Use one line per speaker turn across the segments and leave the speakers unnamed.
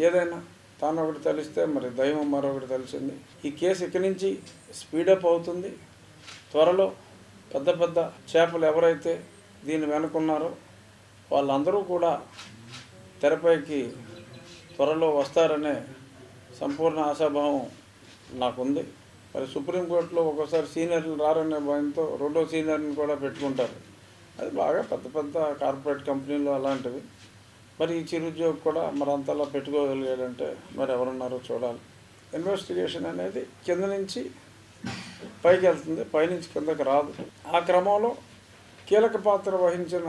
ఏదైనా తాను ఒకటి తెలిస్తే మరి దైవం మరొకటి తెలిసింది. ఈ కేసు ఇక్కడి నుంచి స్పీడప్ అవుతుంది. త్వరలో పెద్ద పెద్ద చేపలు ఎవరైతే దీన్ని వెనుకున్నారో వాళ్ళందరూ కూడా తెరపైకి త్వరలో వస్తారనే సంపూర్ణ ఆశాభావం నాకుంది. మరి సుప్రీంకోర్టులో ఒక్కోసారి సీనియర్లు రారనే భయంతో రెండో సీనియర్ని కూడా పెట్టుకుంటారు. అది బాగా పెద్ద పెద్ద కార్పొరేట్ కంపెనీలు అలాంటివి. మరి ఈ చిరుద్యోగి కూడా మరి అంతలా పెట్టుకోగలిగాడంటే మరి ఎవరున్నారో చూడాలి. ఇన్వెస్టిగేషన్ అనేది కింద నుంచి పైకి వెళ్తుంది పైనుంచి కిందకి రాదు. ఆ క్రమంలో కీలక పాత్ర వహించిన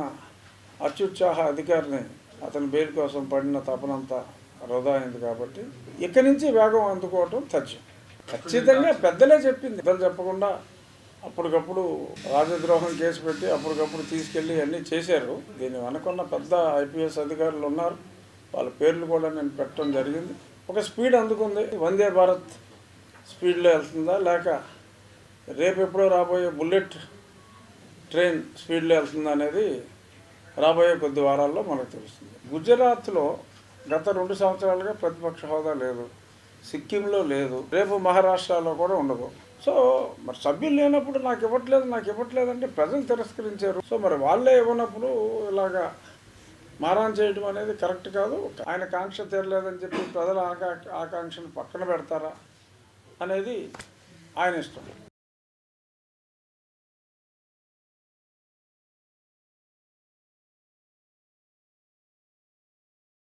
అత్యుత్సాహ అధికారిని అతని బెయిల్ కోసం పడిన తపనంతా వృధా అయింది కాబట్టి ఇక్కడి నుంచి వేగం అందుకోవటం తథ్యం. ఖచ్చితంగా పెద్దలే చెప్పింది. పెద్దలు చెప్పకుండా అప్పటికప్పుడు రాజద్రోహం కేసు పెట్టి అప్పటికప్పుడు తీసుకెళ్ళి అన్నీ చేశారు. దీని వెనకున్న పెద్ద ఐపీఎస్ అధికారులు ఉన్నారు. వాళ్ళ పేర్లు కూడా నేను పెట్టడం జరిగింది. ఒక స్పీడ్ అందుకుంది. వందే భారత్ స్పీడ్లో వెళ్తుందా? లేక రేపు ఎప్పుడో రాబోయే బుల్లెట్ ట్రైన్ స్పీడ్లో వెళ్తుందా అనేది రాబోయే కొద్ది వారాల్లో మనకు తెలుస్తుంది. గుజరాత్లో గత రెండు సంవత్సరాలుగా ప్రతిపక్ష హోదా లేదు. సిక్కింలో లేదు. రేపు మహారాష్ట్రలో కూడా ఉండదు. సో మరి సభ్యులు లేనప్పుడు నాకు ఇవ్వట్లేదు నాకు ఇవ్వట్లేదు అంటే ప్రజలు తిరస్కరించారు. సో మరి వాళ్ళే ఇవ్వనప్పుడు ఇలాగా మారాన్ చేయడం అనేది కరెక్ట్ కాదు. ఆయన కాంక్ష తీరలేదని చెప్పి ప్రజల ఆకా ఆకాంక్షను పక్కన పెడతారా అనేది ఆయన ఇష్టం.